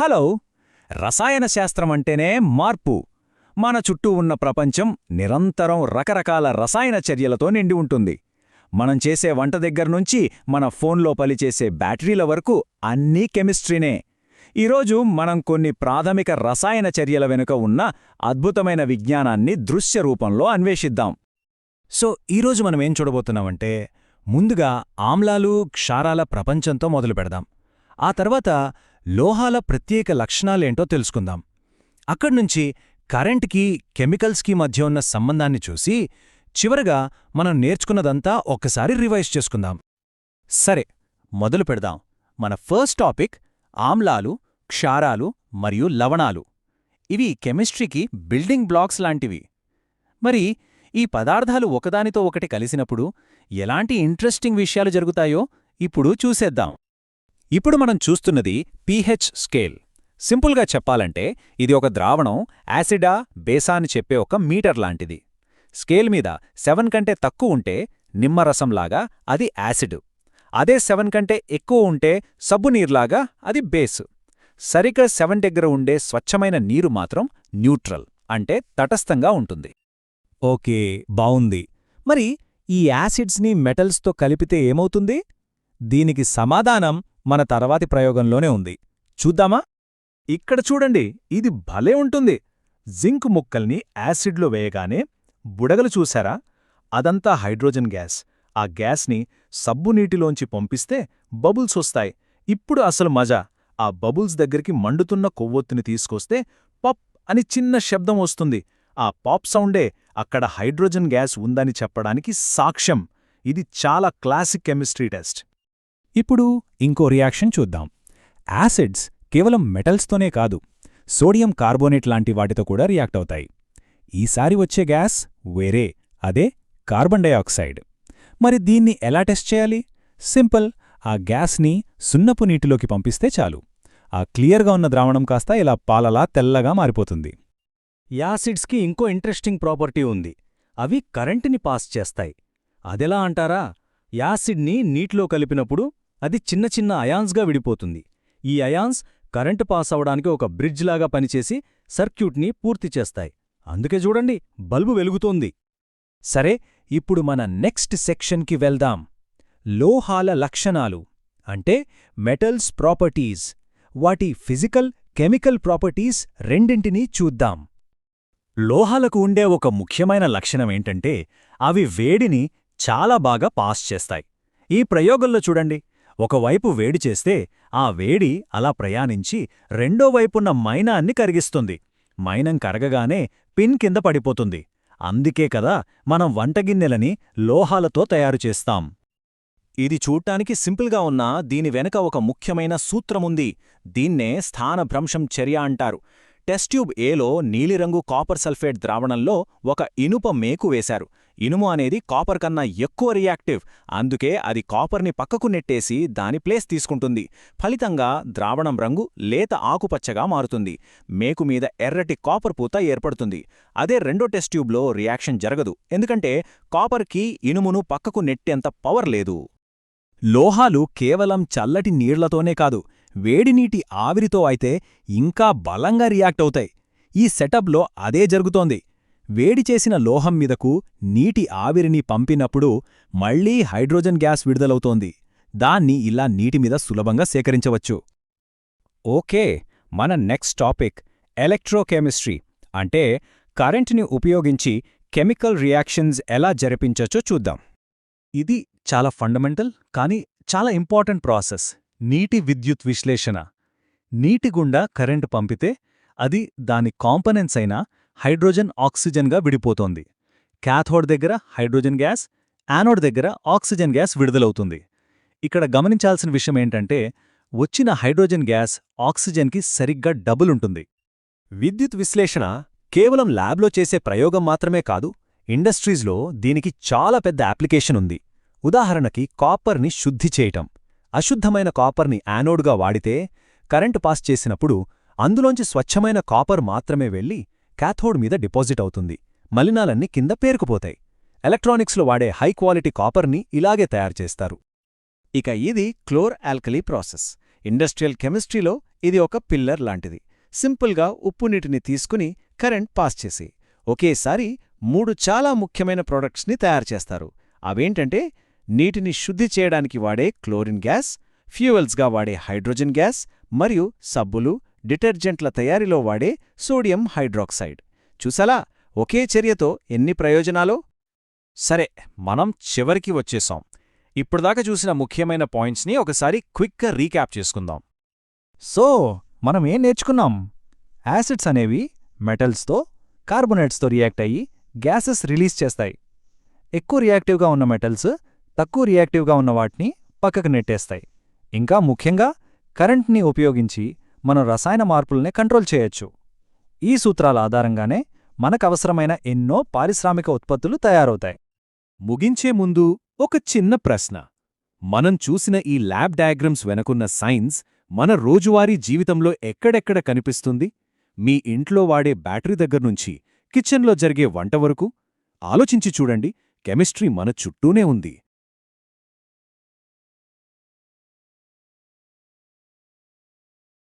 Hello. రసాయన శాస్త్రం అంటేనే మార్పు. మన చుట్టూ ఉన్న ప్రపంచం నిరంతరం రకరకాల రసాయన చర్యలతో నిండి ఉంటుంది. మనం చేసే వంట దగ్గర్నుంచి మన ఫోన్లో పలిచేసే బ్యాటరీల వరకు అన్నీ కెమిస్ట్రీనే. ఈరోజు మనం కొన్ని ప్రాథమిక రసాయన చర్యల వెనుక ఉన్న అద్భుతమైన విజ్ఞానాన్ని దృశ్య రూపంలో అన్వేషిద్దాం. సో ఈరోజు మనం ఏం చూడబోతున్నామంటే ముందుగా ఆమ్లాలు క్షారాల ప్రపంచంతో మొదలు పెడదాం ఆ తర్వాత లోహాల ప్రత్యేక లక్షణాలేంటో తెలుసుకుందాం. అక్కడ్నుంచి కరెంట్కి కెమికల్స్కి మధ్య ఉన్న సంబంధాన్ని చూసి చివరగా మనం నేర్చుకున్నదంతా ఒక్కసారి రివైజ్ చేసుకుందాం. సరే మొదలు పెడదాం. మన ఫస్ట్ టాపిక్ ఆమ్లాలు క్షారాలు మరియు లవణాలు. ఇవి కెమిస్ట్రీకి బిల్డింగ్ బ్లాక్స్ లాంటివి. మరి ఈ పదార్థాలు ఒకదానితో ఒకటి కలిసినప్పుడు ఎలాంటి ఇంట్రెస్టింగ్ విషయాలు జరుగుతాయో ఇప్పుడు చూసేద్దాం. ఇప్పుడు మనం చూస్తున్నది పీహెచ్ స్కేల్. సింపుల్గా చెప్పాలంటే ఇది ఒక ద్రావణం యాసిడా బేసా అని చెప్పే ఒక మీటర్ లాంటిది. స్కేల్ మీద సెవెన్ కంటే తక్కువ ఉంటే నిమ్మరసంలాగా అది యాసిడ్. అదే సెవెన్ కంటే ఎక్కువ ఉంటే సబ్బునీర్లాగా అది బేస్. సరిగ్గా సెవెన్ దగ్గర ఉండే స్వచ్ఛమైన నీరు మాత్రం న్యూట్రల్ అంటే తటస్థంగా ఉంటుంది. ఓకే బావుంది. మరి ఈ యాసిడ్స్ని మెటల్స్తో కలిపితే ఏమవుతుంది? దీనికి సమాధానం మన తర్వాతి ప్రయోగంలోనే ఉంది. చూద్దామా? ఇక్కడ చూడండి ఇది భలే ఉంటుంది. జింక్ ముక్కల్ని యాసిడ్లో వేయగానే బుడగలు చూశారా అదంతా హైడ్రోజన్ గ్యాస్. ఆ గ్యాస్ని సబ్బునీటిలోంచి పంపిస్తే బబుల్స్ వస్తాయి. ఇప్పుడు అసలు మజా. ఆ బబుల్స్ దగ్గరికి మండుతున్న కొవ్వొత్తిని తీసుకొస్తే పప్ అని చిన్న శబ్దం వస్తుంది. ఆ పాప్ సౌండే అక్కడ హైడ్రోజన్ గ్యాస్ ఉందని చెప్పడానికి సాక్ష్యం. ఇది చాలా క్లాసిక్ కెమిస్ట్రీ టెస్ట్. ఇప్పుడు ఇంకో రియాక్షన్ చూద్దాం. యాసిడ్స్ కేవలం మెటల్స్తోనే కాదు సోడియం కార్బోనేట్ లాంటి వాటితో కూడా రియాక్ట్ అవుతాయి. ఈసారి వచ్చే గ్యాస్ వేరే అదే కార్బన్ డయాక్సైడ్ మరి దీన్ని ఎలా టెస్ట్ చేయాలి? సింపుల్ ఆ గ్యాస్ని సున్నపు నీటిలోకి పంపిస్తే చాలు. ఆ క్లియర్గా ఉన్న ద్రావణం కాస్త ఇలా పాలలా తెల్లగా మారిపోతుంది. యాసిడ్స్కి ఇంకో ఇంట్రెస్టింగ్ ప్రాపర్టీ ఉంది. అవి కరెంటుని పాస్ చేస్తాయి. అదెలా అంటారా? యాసిడ్ని నీటిలో కలిపినప్పుడు అది చిన్న చిన్న అయాన్స్గా విడిపోతుంది. ఈ అయాన్స్ కరెంటు పాస్ అవడానికి ఒక బ్రిడ్జ్ లాగా పనిచేసి సర్క్యూట్ని పూర్తి చేస్తాయి. అందుకే చూడండి బల్బు వెలుగుతోంది. సరే ఇప్పుడు మన నెక్స్ట్ సెక్షన్కి వెళ్దాం. లోహాల లక్షణాలు. అంటే మెటల్స్ ప్రాపర్టీస్. వాటి ఫిజికల్ కెమికల్ ప్రాపర్టీస్ రెండింటినీ చూద్దాం. లోహాలకు ఉండే ఒక ముఖ్యమైన లక్షణమేంటంటే అవి వేడిని చాలా బాగా పాస్ చేస్తాయి. ఈ ప్రయోగంలో చూడండి. ఒకవైపు వేడి చేస్తే ఆ వేడి అలా ప్రయాణించి రెండో వైపున్న మైనాన్ని కరిగిస్తుంది. మైనం కరగగానే పిన్ కింద పడిపోతుంది. అందుకే కదా మనం వంటగిన్నెలని లోహాలతో తయారు చేస్తాం. ఇది చూడ్డానికి సింపుల్గా ఉన్నా దీని వెనక ఒక ముఖ్యమైన సూత్రముంది. దీన్నే స్థానభ్రంశం చర్య అంటారు. టెస్ట్ ట్యూబ్ ఏలో నీలిరంగు కాపర్ సల్ఫేట్ ద్రావణంలో ఒక ఇనుప మేకు వేశారు. ఇనుము అనేది కాపర్ కన్నా ఎక్కువ రియాక్టివ్. అందుకే అది కాపర్ని పక్కకు నెట్టేసి దాని ప్లేస్ తీసుకుంటుంది. ఫలితంగా ద్రావణం రంగు లేత ఆకుపచ్చగా మారుతుంది. మేకు మీద ఎర్రటి కాపర్ పూత ఏర్పడుతుంది. అదే రెండో టెస్ట్ ట్యూబ్లో రియాక్షన్ జరగదు. ఎందుకంటే కాపర్కి ఇనుమును పక్కకు నెట్టేంత పవర్ లేదు. లోహాలు కేవలం చల్లటి నీళ్ళతోనే కాదు వేడినీటి ఆవిరితో అయితే ఇంకా బలంగా రియాక్ట్ అవుతాయి. ఈ సెటప్లో అదే జరుగుతోంది. వేడి చేసిన లోహం మీదకు నీటి ఆవిరిని పంపినప్పుడు మళ్ళీ హైడ్రోజన్ గ్యాస్ విడుదలవుతోంది. దాన్ని ఇలా నీటిమీద సులభంగా సేకరించవచ్చు. ఓకే మన నెక్స్ట్ టాపిక్ ఎలక్ట్రోకెమిస్ట్రీ. అంటే కరెంటుని ఉపయోగించి కెమికల్ రియాక్షన్స్ ఎలా జరిపించచ్చో చూద్దాం. ఇది చాలా ఫండమెంటల్ కానీ చాలా ఇంపార్టెంట్ ప్రాసెస్. నీటి విద్యుత్ విశ్లేషణ. నీటి గుండా కరెంటు పంపితే అది దాని కాంపనెంట్స్ అయినా హైడ్రోజన్ ఆక్సిజన్గా విడిపోతోంది. క్యాథోడ్ దగ్గర హైడ్రోజన్ గ్యాస్ యానోడ్ దగ్గర ఆక్సిజన్ గ్యాస్ విడుదలవుతుంది. ఇక్కడ గమనించాల్సిన విషయం ఏంటంటే వచ్చిన హైడ్రోజన్ గ్యాస్ ఆక్సిజన్కి సరిగ్గా డబుల్ ఉంటుంది. విద్యుత్ విశ్లేషణ కేవలం ల్యాబ్లో చేసే ప్రయోగం మాత్రమే కాదు ఇండస్ట్రీస్లో దీనికి చాలా పెద్ద అప్లికేషన్ ఉంది. ఉదాహరణకి కాపర్ని శుద్ధి చేయటం. అశుద్ధమైన కాపర్ని యానోడ్గా వాడితే కరెంటు పాస్ చేసినప్పుడు అందులోంచి స్వచ్ఛమైన కాపర్ మాత్రమే వెళ్ళి కాథోడ్ మీద డిపాజిట్ అవుతుంది. మలినాలన్నీ కింద పేరుకుపోతాయి. ఎలక్ట్రానిక్స్లో వాడే హై క్వాలిటీ కాపర్ని ఇలాగే తయారు చేస్తారు. ఇక ఇది క్లోర్ ఆల్కలీ ప్రాసెస్. ఇండస్ట్రియల్ కెమిస్ట్రీలో ఇది ఒక పిల్లర్ లాంటిది. సింపుల్గా ఉప్పు నీటిని తీసుకుని కరెంట్ పాస్ చేసి ఒకేసారి మూడు చాలా ముఖ్యమైన ప్రొడక్ట్స్ని తయారు చేస్తారు. అవేంటంటే నీటిని శుద్ధి చేయడానికి వాడే క్లోరిన్ గ్యాస్ ఫ్యూయల్స్గా వాడే హైడ్రోజన్ గ్యాస్ మరియు సబ్బులు డిటర్జెంట్ల తయారీలో వాడే సోడియం హైడ్రాక్సైడ్. చూసాలా ఒకే చర్యతో ఎన్ని ప్రయోజనాలో? సరే మనం చివరికి వచ్చేసాం. ఇప్పటిదాకా చూసిన ముఖ్యమైన పాయింట్స్ని ఒకసారి క్విక్గా రీక్యాప్ చేసుకుందాం. సో మనం ఏం నేర్చుకున్నాం? యాసిడ్స్ అనేవి మెటల్స్తో కార్బొనేట్స్తో రియాక్ట్ అయ్యి గ్యాసెస్ రిలీజ్ చేస్తాయి. ఎక్కువ రియాక్టివ్గా ఉన్న మెటల్స్ తక్కువ రియాక్టివ్గా ఉన్న వాటిని పక్కకు నెట్టేస్తాయి. ఇంకా ముఖ్యంగా కరెంట్ని ఉపయోగించి మనం రసాయన మార్పుల్ని కంట్రోల్ చేయొచ్చు. ఈ సూత్రాల ఆధారంగానే మనకవసరమైన ఎన్నో పారిశ్రామిక ఉత్పత్తులు తయారవుతాయి. ముగించే ముందు ఒక చిన్న ప్రశ్న. మనం చూసిన ఈ ల్యాబ్ డయాగ్రమ్స్ వెనకున్న సైన్స్ మన రోజువారీ జీవితంలో ఎక్కడెక్కడ కనిపిస్తుంది? మీ ఇంట్లో వాడే బ్యాటరీ దగ్గర్నుంచి కిచెన్లో జరిగే వంట వరకు? ఆలోచించి చూడండి కెమిస్ట్రీ మన చుట్టూనే ఉంది.